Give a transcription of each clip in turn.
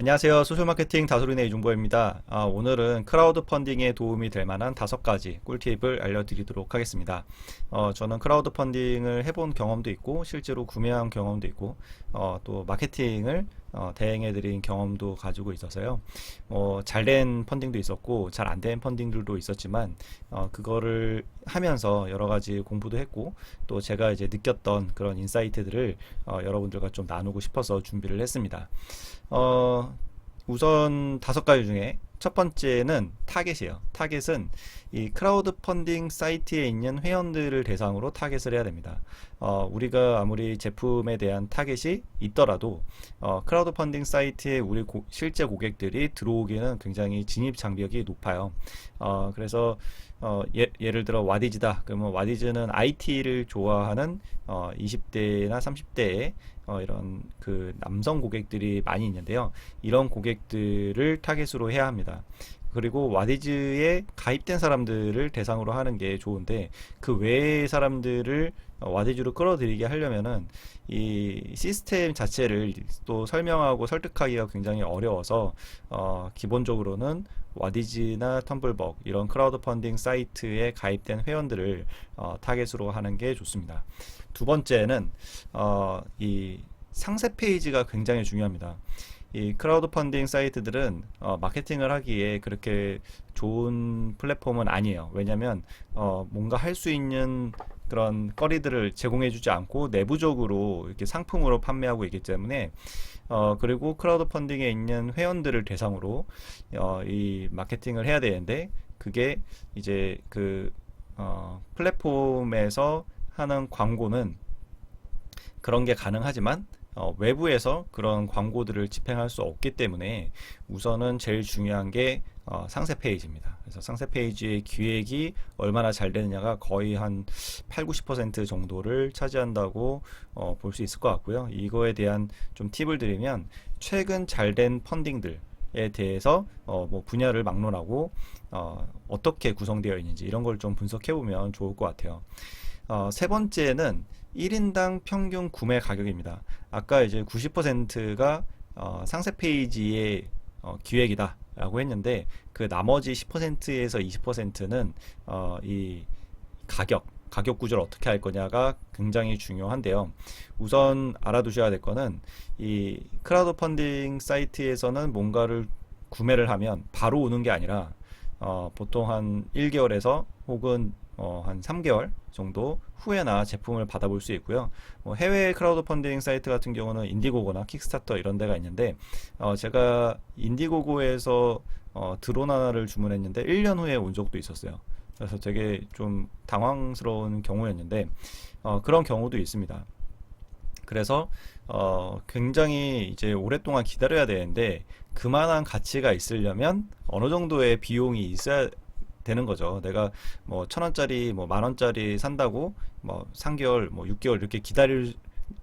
안녕하세요. 소셜마케팅 다솔인의 이종보입니다. 아, 오늘은 크라우드 펀딩에 도움이 될 만한 다섯 가지 꿀팁을 알려드리도록 하겠습니다. 어, 저는 크라우드 펀딩을 해본 경험도 있고, 실제로 구매한 경험도 있고, 어, 또 마케팅을 어, 대행해드린 경험도 가지고 있어서요. 어, 잘된 펀딩도 있었고, 잘 안 된 펀딩들도 있었지만, 어, 그거를 하면서 여러 가지 공부도 했고, 또 제가 이제 느꼈던 그런 인사이트들을 어, 여러분들과 좀 나누고 싶어서 준비를 했습니다. 어, 우선 다섯 가지 중에 첫 번째는 타겟이에요. 타겟은 이 크라우드 펀딩 사이트에 있는 회원들을 대상으로 타겟을 해야 됩니다. 어, 우리가 아무리 제품에 대한 타겟이 있더라도 어, 크라우드 펀딩 사이트에 우리 고- 실제 고객들이 들어오기는 굉장히 진입 장벽이 높아요. 어, 그래서 어, 예, 예를 들어 와디즈다. 그러면 와디즈는 IT를 좋아하는 어, 20대나 30대의 어, 이런 그 남성 고객들이 많이 있는데요. 이런 고객들을 타겟으로 해야 합니다. 그리고 와디즈에 가입된 사람들을 대상으로 하는 게 좋은데 그 외의 사람들을 어, 와디즈로 끌어들이게 하려면은 이 시스템 자체를 또 설명하고 설득하기가 굉장히 어려워서 어, 기본적으로는 와디즈나 텀블벅 이런 크라우드 펀딩 사이트에 가입된 회원들을 어, 타겟으로 하는 게 좋습니다. 두 번째는 어, 이 상세 페이지가 굉장히 중요합니다. 이 크라우드 펀딩 사이트들은 어, 마케팅을 하기에 그렇게 좋은 플랫폼은 아니에요. 왜냐하면 어, 뭔가 할 수 있는 그런 거리들을 제공해주지 않고 내부적으로 이렇게 상품으로 판매하고 있기 때문에 어, 그리고 크라우드 펀딩에 있는 회원들을 대상으로 어, 이 마케팅을 해야 되는데 그게 이제 그 어, 플랫폼에서 하는 광고는 그런 게 가능하지만 어, 외부에서 그런 광고들을 집행할 수 없기 때문에 우선은 제일 중요한 게 어, 상세 페이지입니다. 그래서 상세 페이지의 기획이 얼마나 잘 되느냐가 거의 한 8, 90% 정도를 차지한다고 어, 볼 수 있을 것 같고요. 이거에 대한 좀 팁을 드리면 최근 잘 된 펀딩들 에 대해서 어, 뭐 분야를 막론하고 어, 어떻게 구성되어 있는지 이런 걸 좀 분석해 보면 좋을 것 같아요. 어, 세 번째는 1인당 평균 구매 가격입니다. 아까 이제 90%가 어, 상세 페이지의 어, 기획이다라고 했는데 그 나머지 10%에서 20%는 어, 이 가격, 가격 구조를 어떻게 할 거냐가 굉장히 중요한데요. 우선 알아두셔야 될 거는 이 크라우드 펀딩 사이트에서는 뭔가를 구매를 하면 바로 오는 게 아니라 어, 보통 한 1개월에서 혹은 어, 한 3개월 정도 후에나 제품을 받아볼 수 있고요. 뭐 해외 크라우드 펀딩 사이트 같은 경우는 인디고고나 킥스타터 이런 데가 있는데 어, 제가 인디고고에서 어, 드론 하나를 주문했는데 1년 후에 온 적도 있었어요. 그래서 되게 좀 당황스러운 경우였는데 어, 그런 경우도 있습니다. 그래서 어, 굉장히 이제 오랫동안 기다려야 되는데 그만한 가치가 있으려면 어느 정도의 비용이 있어야 되는 거죠. 내가 뭐 천 원짜리 뭐 만 원짜리 산다고 뭐 3개월 뭐 6개월 이렇게 기다릴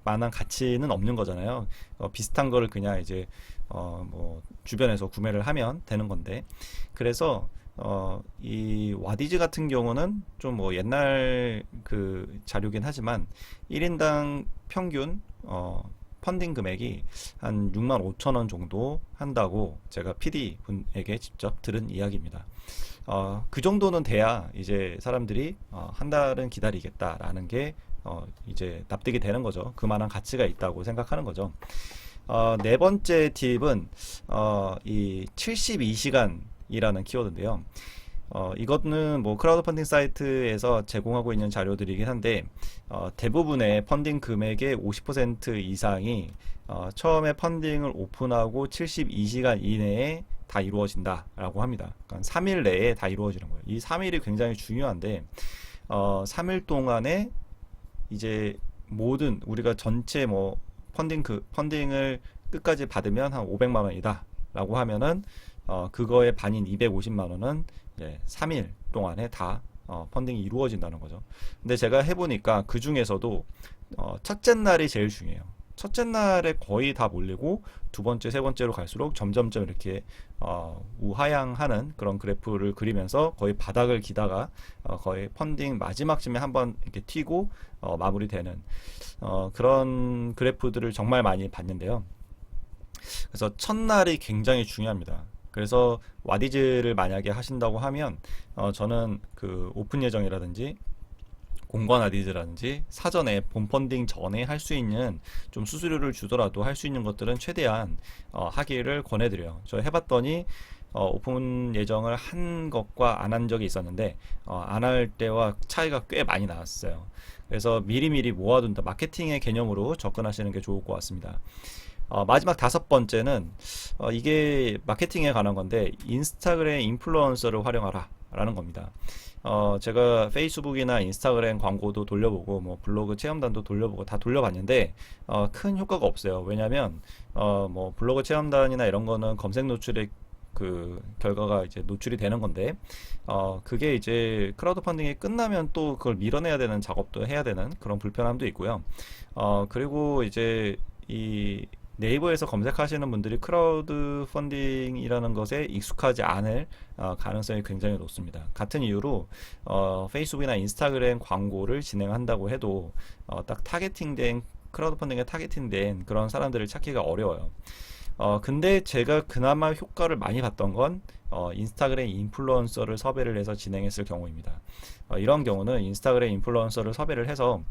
만한 가치는 없는 거잖아요. 어, 비슷한 거를 그냥 이제 어, 뭐 주변에서 구매를 하면 되는 건데 그래서 어, 이 와디즈 같은 경우는 좀 뭐 옛날 그 자료긴 하지만 1인당 평균 어, 펀딩 금액이 한 6만 5천 원 정도 한다고 제가 PD 분에게 직접 들은 이야기입니다. 어, 그 정도는 돼야 이제 사람들이 어, 한 달은 기다리겠다라는 게 어, 이제 납득이 되는 거죠. 그만한 가치가 있다고 생각하는 거죠. 어, 네 번째 팁은 어, 이 72시간이라는 키워드인데요. 어, 이거는 뭐 크라우드 펀딩 사이트에서 제공하고 있는 자료들이긴 한데 어, 대부분의 펀딩 금액의 50% 이상이 어, 처음에 펀딩을 오픈하고 72시간 이내에 다 이루어진다라고 합니다. 그러니까 3일 내에 다 이루어지는 거예요. 이 3일이 굉장히 중요한데 어, 3일 동안에 이제 모든 우리가 전체 뭐 펀딩 그 펀딩을 끝까지 받으면 한 500만 원이다 라고 하면은 어, 그거의 반인 250만 원은 이제 3일 동안에 다 어, 펀딩이 이루어진다는 거죠. 근데 제가 해보니까 그 중에서도 어, 첫째 날이 제일 중요해요. 첫째 날에 거의 다 몰리고 두 번째, 세 번째로 갈수록 점점점 이렇게 어, 우하향하는 그런 그래프를 그리면서 거의 바닥을 기다가 어, 거의 펀딩 마지막쯤에 한번 이렇게 튀고 어, 마무리되는 어, 그런 그래프들을 정말 많이 봤는데요. 그래서 첫날이 굉장히 중요합니다. 그래서 와디즈를 만약에 하신다고 하면 어, 저는 그 오픈 예정이라든지 공관 와디즈라든지 사전에 본 펀딩 전에 할 수 있는 좀 수수료를 주더라도 할 수 있는 것들은 최대한 어, 하기를 권해드려요. 저 해봤더니 어, 오픈 예정을 한 것과 안 한 적이 있었는데 어, 안 할 때와 차이가 꽤 많이 나왔어요. 그래서 미리미리 모아둔다 마케팅의 개념으로 접근하시는 게 좋을 것 같습니다. 어, 마지막 다섯 번째는 어, 이게 마케팅에 관한 건데 인스타그램 인플루언서를 활용하라 라는 겁니다. 어, 제가 페이스북이나 인스타그램 광고도 돌려보고 뭐 블로그 체험단도 돌려보고 다 돌려봤는데 어, 큰 효과가 없어요. 왜냐하면 어, 뭐 블로그 체험단이나 이런 거는 검색 노출의 그 결과가 이제 노출이 되는 건데 어 그게 이제 크라우드 펀딩이 끝나면 또 그걸 밀어내야 되는 작업도 해야 되는 그런 불편함도 있고요. 어 그리고 이제 이 네이버에서 검색하시는 분들이 크라우드 펀딩이라는 것에 익숙하지 않을 어, 가능성이 굉장히 높습니다. 같은 이유로 어, 페이스북이나 인스타그램 광고를 진행한다고 해도 어, 딱 타겟팅된 크라우드 펀딩에 타겟팅된 그런 사람들을 찾기가 어려워요. 어, 근데 제가 그나마 효과를 많이 봤던 건 어, 인스타그램 인플루언서를 섭외를 해서 진행했을 경우입니다. 어, 이런 경우는 인스타그램 인플루언서를 섭외를 해서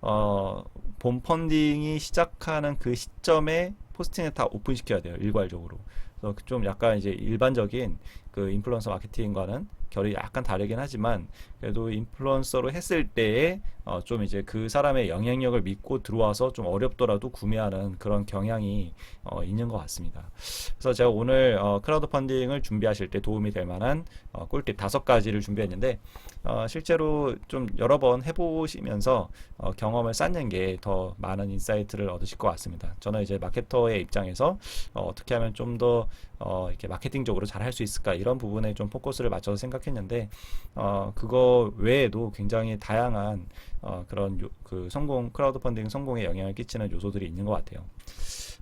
어, 본 펀딩이 시작하는 그 시점에 포스팅을 다 오픈시켜야 돼요. 일괄적으로. 그래서 좀 약간 이제 일반적인 그 인플루언서 마케팅과는 결이 약간 다르긴 하지만 그래도 인플루언서로 했을 때에 어, 좀 이제 그 사람의 영향력을 믿고 들어와서 좀 어렵더라도 구매하는 그런 경향이 어, 있는 것 같습니다. 그래서 제가 오늘 어, 크라우드 펀딩을 준비하실 때 도움이 될 만한 어, 꿀팁 다섯 가지를 준비했는데 어, 실제로 좀 여러 번 해보시면서 어, 경험을 쌓는 게 더 많은 인사이트를 얻으실 것 같습니다. 저는 이제 마케터의 입장에서 어, 어떻게 하면 좀더 어, 이렇게 마케팅적으로 잘 할 수 있을까 이런 부분에 좀 포커스를 맞춰서 생각했는데 어, 그거 외에도 굉장히 다양한 어, 그런 요, 그 성공 크라우드 펀딩 성공에 영향을 끼치는 요소들이 있는 것 같아요.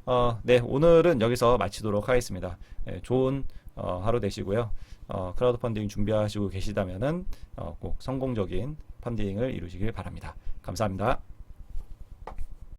어, 네 오늘은 여기서 마치도록 하겠습니다. 네, 좋은 어, 하루 되시고요. 어, 크라우드 펀딩 준비하시고 계시다면은 어, 꼭 성공적인 펀딩을 이루시길 바랍니다. 감사합니다.